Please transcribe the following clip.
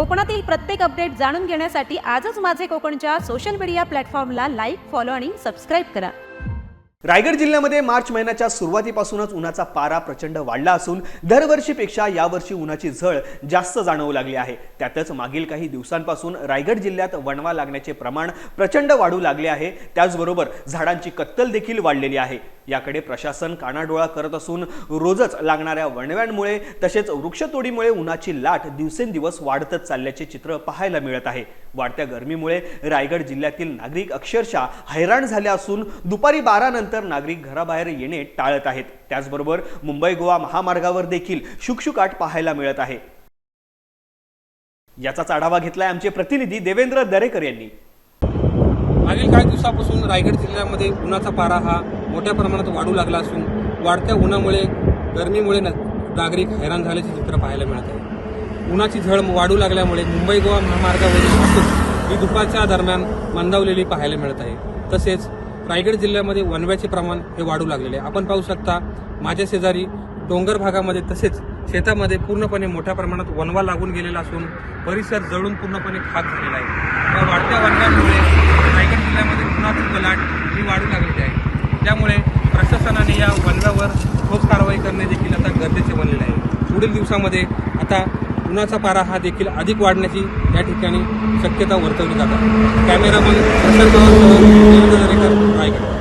कोकणातील प्रत्येक अपडेट जाणून घेण्यासाठी आजच माझे कोकणच्या सोशल मीडिया प्लॅटफॉर्मला लाईक फॉलो आणि सबस्क्राईब करा. रायगड जिल्ह्यामध्ये मार्च महिन्याच्या सुरुवातीपासूनच उन्हाचा पारा प्रचंड वाढला असून दरवर्षीपेक्षा यावर्षी उन्हाची झळ जास्त जाणवू लागली आहे. त्यातच मागील काही दिवसांपासून रायगड जिल्ह्यात वणवा लागण्याचे प्रमाण प्रचंड वाढू लागले आहे. त्याचबरोबर झाडांची कत्तल देखील वाढलेली आहे. याकडे प्रशासन कानाडोळा करत असून रोजच लागणाऱ्या वणव्यांमुळे तसेच वृक्षतोडीमुळे उन्हाची लाट दिवसेंदिवस वाढतच चालल्याचे चित्र पाहायला मिळत आहे. वाढत्या गरमीमुळे रायगड जिल्ह्यातील नागरिक अक्षरशः हैराण झाले असून दुपारी बारा नंतर नागरिक घराबाहेर येणे टाळत आहेत. त्याचबरोबर मुंबई गोवा महामार्गावर देखील शुकशुकाट पाहायला मिळत आहे. याचाच आढावा घेतलाय आमचे प्रतिनिधी देवेंद्र दरेकर यांनी. मागील काही दिवसापासून रायगड जिल्ह्यामध्ये उन्हाचा पारा हा मोठ्या प्रमाणात वाढू लागला असून वाढत्या उन्हामुळे गरमीमुळे नागरिक हैराण झाल्याचे चित्र पाहायला मिळत आहे. उन्हाची झळ वाढू लागल्यामुळे मुंबई गोवा महामार्गावरील वाहतूक ही दुपारच्या दरम्यान मंदावलेली पाहायला मिळत आहे. तसेच रायगड जिल्ह्यामध्ये वनव्याचे प्रमाण हे वाढू लागलेले आहे. आपण पाहू शकता माझ्या शेजारी डोंगर भागामध्ये तसेच शेतामध्ये पूर्णपणे मोठ्या प्रमाणात वनवा लागून गेलेला असून परिसर जळून पूर्णपणे खाक झालेला आहे. या वाढत्या वनव्यांमुळे रायगड जिल्ह्यामध्ये उन्हाची कलाट ही वाढू लागली या वनव्यावर ठोस कारवाई करणे देखील आता गरजेचे बनलेले आहे पुढील दिवसामध्ये आता उन्हाचा पारा हा देखील अधिक वाढण्याची या ठिकाणी शक्यता वर्तवली जात आहे कॅमेरामन रायगड